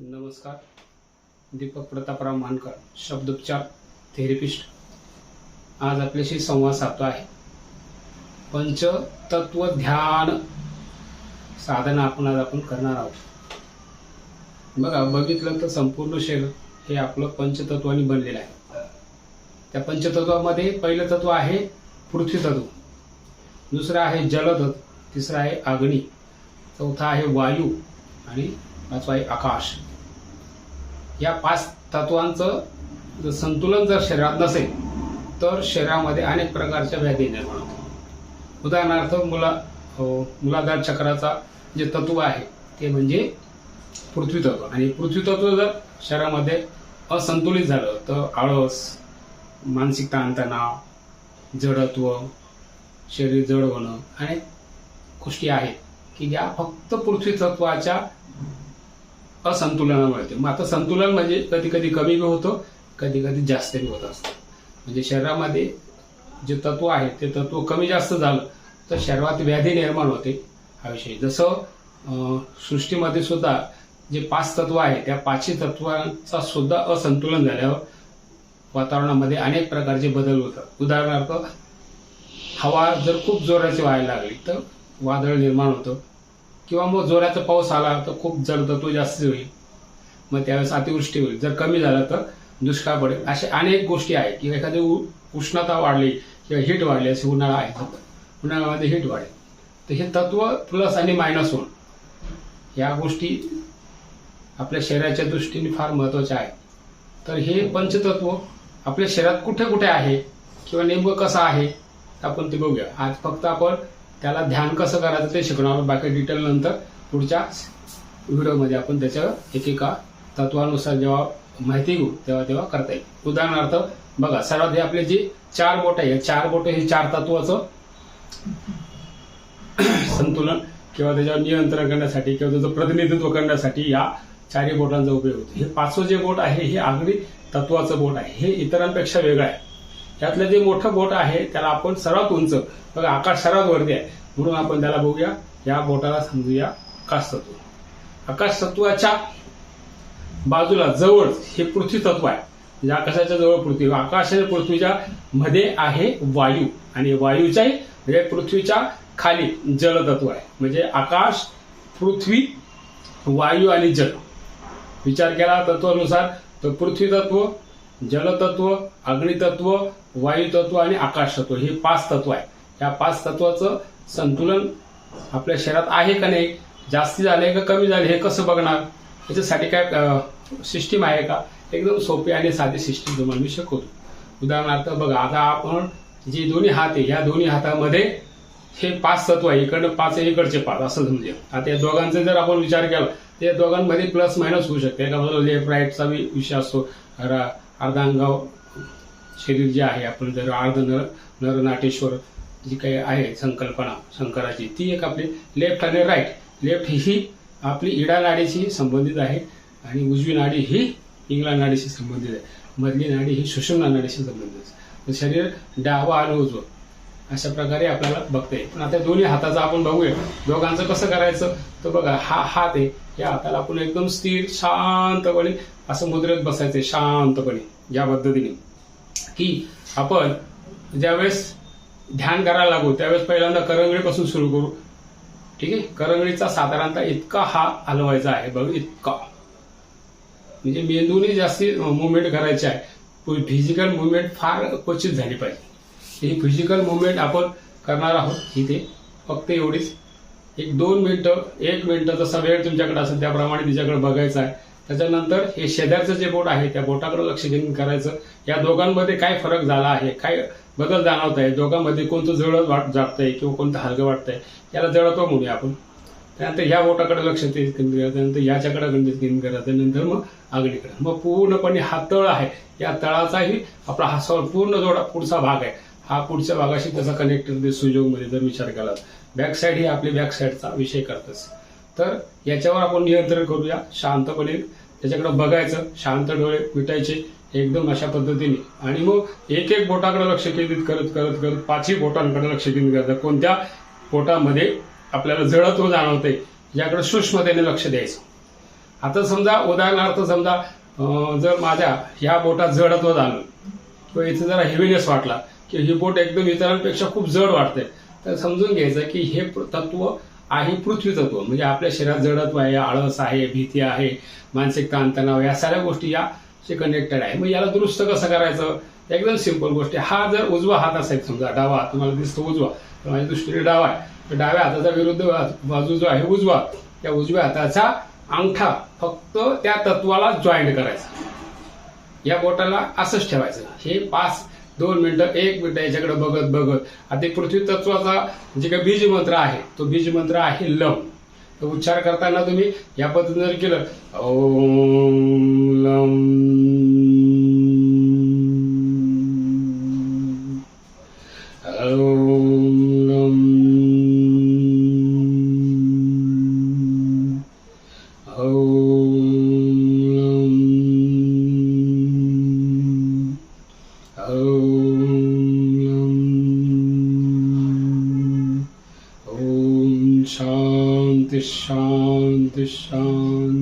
नमस्कार. दीपक प्रतापराव मानकर शब्दोपचार थेरपिस्ट. आज आपल्याशी संवाद साधतो आहे पंचतत्व ध्यान साधना आपण आज आपण करणार आहोत. बघा बघितलं तर संपूर्ण शरीर हे आपलं पंचतत्वाने बनलेलं आहे. त्या पंचतत्वामध्ये पहिलं तत्व आहे पृथ्वी तत्व. दुसरं आहे जलतत्व. तिसरं आहे अग्नी. चौथा आहे वायू. आणि पाचवा आहे आकाश. या पाच तत्वांचं जर संतुलन जर शरीरात नसेल तर शरीरामध्ये अनेक प्रकारच्या व्याधी निर्माण होतात. उदाहरणार्थ मुला मुलाधार चक्राचा जे तत्व आहे ते म्हणजे पृथ्वीतत्व आणि पृथ्वीतत्व जर शरीरामध्ये असंतुलित झालं तर आळस मानसिक ताणतणाव जडत्व शरीर जड होणं अनेक गोष्टी आहेत की ज्या फक्त पृथ्वी तत्वाच्या असंतुलनामुळे येते मग आता संतुलन म्हणजे कधी कधी कमी बी होतं कधी कधी जास्त बी होत असतं. म्हणजे शरीरामध्ये जे तत्व आहे ते तत्व कमी जास्त झालं तर शरीरात व्याधी निर्माण होते. हा विषय. जसं सृष्टीमध्ये सुद्धा जे पाच तत्व आहे त्या पाचही तत्वांचा सुद्धा असंतुलन झाल्यावर वातावरणामध्ये अनेक प्रकारचे बदल होतात. उदाहरणार्थ हवा जर खूप जोराची व्हायला लागली तर वादळ निर्माण होतं. किंवा मग जोराचा पाऊस आला तर खूप जलतत्व जास्त होईल. मग त्यावेळेस अतिवृष्टी होईल. जर कमी झालं तर दुष्काळ पडेल. अशा अनेक गोष्टी आहेत किंवा एखादी उ- उष्णता वाढली किंवा हीट वाढली असे उन्हाळा आहे. उन्हाळ्यामध्ये हीट वाढेल. तर हे तत्व प्लस आणि मायनस होण या गोष्टी आपल्या शरीराच्या दृष्टीने फार महत्त्वाच्या आहेत. तर हे पंचतत्व आपल्या शरीरात कुठे कुठे आहे किंवा नेमकं कसं आहे आपण ते बघूया. आज फक्त आपण त्याला ध्यान कसं करायचं ते शिकणार बाकी डिटेल नंतर पुढच्या व्हिडिओमध्ये आपण त्याच्या एकेका तत्वानुसार जेव्हा माहिती घेऊ तेव्हा तेव्हा करता येईल. उदाहरणार्थ बघा सर्वात हे आपले जे चार बोट आहे या चार बोट हे चार तत्वाचं संतुलन किंवा त्याच्यावर नियंत्रण करण्यासाठी किंवा त्याचं प्रतिनिधित्व करण्यासाठी या चारही बोटांचा उपयोग होतो. हे पाचवं जे बोट आहे हे आगरी तत्वाचं बोट आहे. हे इतरांपेक्षा वेगळं आहे. त्यातलं जे मोठं बोट आहे त्याला आपण सर्वात उंच बघा आकाश सर्वात वरती आहे. म्हणून आपण त्याला बघूया या बोटाला समजूया आकाशतत्व. आकाशतत्वाच्या बाजूला जवळ हे पृथ्वी तत्व आहे. म्हणजे आकाशाच्या जवळ पृथ्वी आकाश आणि पृथ्वीच्या मध्ये आहे वायू आणि वायूच्याही म्हणजे पृथ्वीच्या खाली जलतत्व आहे. म्हणजे आकाश पृथ्वी वायू आणि जल. विचार केला तत्वानुसार तर पृथ्वी तत्व जलतत्व अग्नितत्व वायुतत्व आणि आकाशतत्व हे पाच तत्व आहे. या पाच तत्वाचं संतुलन आपल्या शरीरात आहे का नाही जास्ती झाले का कमी झाले हे कसं बघणार? याच्यासाठी काय सिस्टीम आहे का? एकदम सोपी आणि साधी सिस्टीम तुम्हाला मी शिकवतो. उदाहरणार्थ बघा आता आपण जे दोन्ही हात आहे या दोन्ही हातामध्ये हे पाच तत्व आहे इकडनं पाच आहे इकडचे पाच असं समजे आता या दोघांचा जर आपण विचार केला तर या दोघांमध्ये प्लस मायनस होऊ शकते. एका बाजूला लेफ्ट राईटचा विषय असतो. रा- अर्धांगाव शरीर जे आहे आपण जर अर्ध नर नरनाटेश्वर जी काही आहे संकल्पना शंकराची ती एक आपली लेफ्ट आणि राईट लेफ्ट ही आपली इडा नाडीशी संबंधित आहे आणि उजवी नाडी ही इंगला नाडीशी संबंधित आहे. मधली नाडी ही सुषुम्ना नाडीशी संबंधित आहे. शरीर डावा आणि उजवं. अशा प्रकारे आपल्याला बघता येईल. पण आता दोन्ही हाताचं आपण बघूया. दोघांचं कसं करायचं? तर बघा हा हात आहे या हाताला आपण एकदम स्थिर शांतपणे असं मुद्रेत बसायचं शांतपणे या पद्धतीने. की आपण ज्यावेळेस ध्यान करायला लागू. त्यावेळेस पहिल्यांदा करंगळीपासून सुरू करू. ठीक आहे? करंगळीचा साधारणतः इतका हा हलवायचा आहे बघ इतका. म्हणजे मेंदूने जास्ती मुवमेंट करायची आहे. फिजिकल मुवमेंट फार क्वचित झाली पाहिजे. ही फिजिकल मुवमेंट आपण करणार आहोत इथे. फक्त एवढीच. एक दोन मिनटं एक मिनटं जसा वेळ तुमच्याकडे असेल त्याप्रमाणे तिच्याकडे बघायचं आहे. त्याच्यानंतर हे शेजारचं जे बोट आहे त्या बोटाकडे लक्ष देऊन करायचं. या दोघांमध्ये काय फरक झाला आहे? काय बदल जाणवत आहे दोघांमध्ये कोणतं जळत वाट जातंय किंवा कोणतं हलकं वाटतंय याला जळतो म्हणूया आपण. त्यानंतर ह्या बोटाकडे लक्ष केंद्रित करायचं त्यानंतर याच्याकडे केंद्रित केंद्रित करायचं नंतर मग आगडीकडे मग पूर्णपणे हा तळ आहे. या तळाचाही आपला हा सव पूर्ण जोडा पुढचा भाग आहे. हा पुढच्या भागाशी त्याचा कनेक्टर सुयोगमध्ये जर विचार केला बॅक साईड ही आपली बॅक साईडचा विषय करतच. तर याच्यावर आपण नियंत्रण करूया. शांतपणे. त्याच्याकडे बघायचं. शांत डोळे मिटायचे. एकदम अशा पद्धतीने. आणि मग एक एक बोटाकडे लक्ष केंद्रित करत करत करत पाचही बोटांकडे लक्ष केंद्रित करतात कोणत्या बोटामध्ये आपल्याला जळत्व जाणवते याकडे सूक्ष्मतेने लक्ष द्यायचं. आता समजा उदाहरणार्थ समजा जर माझ्या ह्या बोटात जडत्व झालं किंवा इथं जरा हेवीनेस वाटला की ही बोट एकदम इतरांपेक्षा खूप जड वाटते तर समजून घ्यायचं की हे तत्व आहे पृथ्वी तत्व म्हणजे आपल्या शरीरात जडत्व आहे आळस आहे भीती आहे मानसिक ताणतणाव या साऱ्या गोष्टी या ते कनेक्टेड आहे. मग याला दुरुस्त कसं करायचं? एकदम सिंपल गोष्ट आहे. हा जर उजवा हात असेल समजा डावा तुम्हाला दिसतो उजवा तर माझ्या दृष्टीने डावा आहे. तर डाव्या हाताचा विरुद्ध बाजू जो आहे उजवा. त्या उजव्या हाताचा अंगठा फक्त त्या तत्वाला जॉईंट करायचा. या बोटाला असंच ठेवायचं. हे पाच दोन मिनिटं एक मिनिटं याच्याकडे बघत बघत. आता ते पृथ्वी तत्वाचा जे काही बीज मंत्र आहे तो बीज मंत्र आहे लव. उच्चार करताना तुम्ही या पद्धतीने जर केलं ओम शांति शांति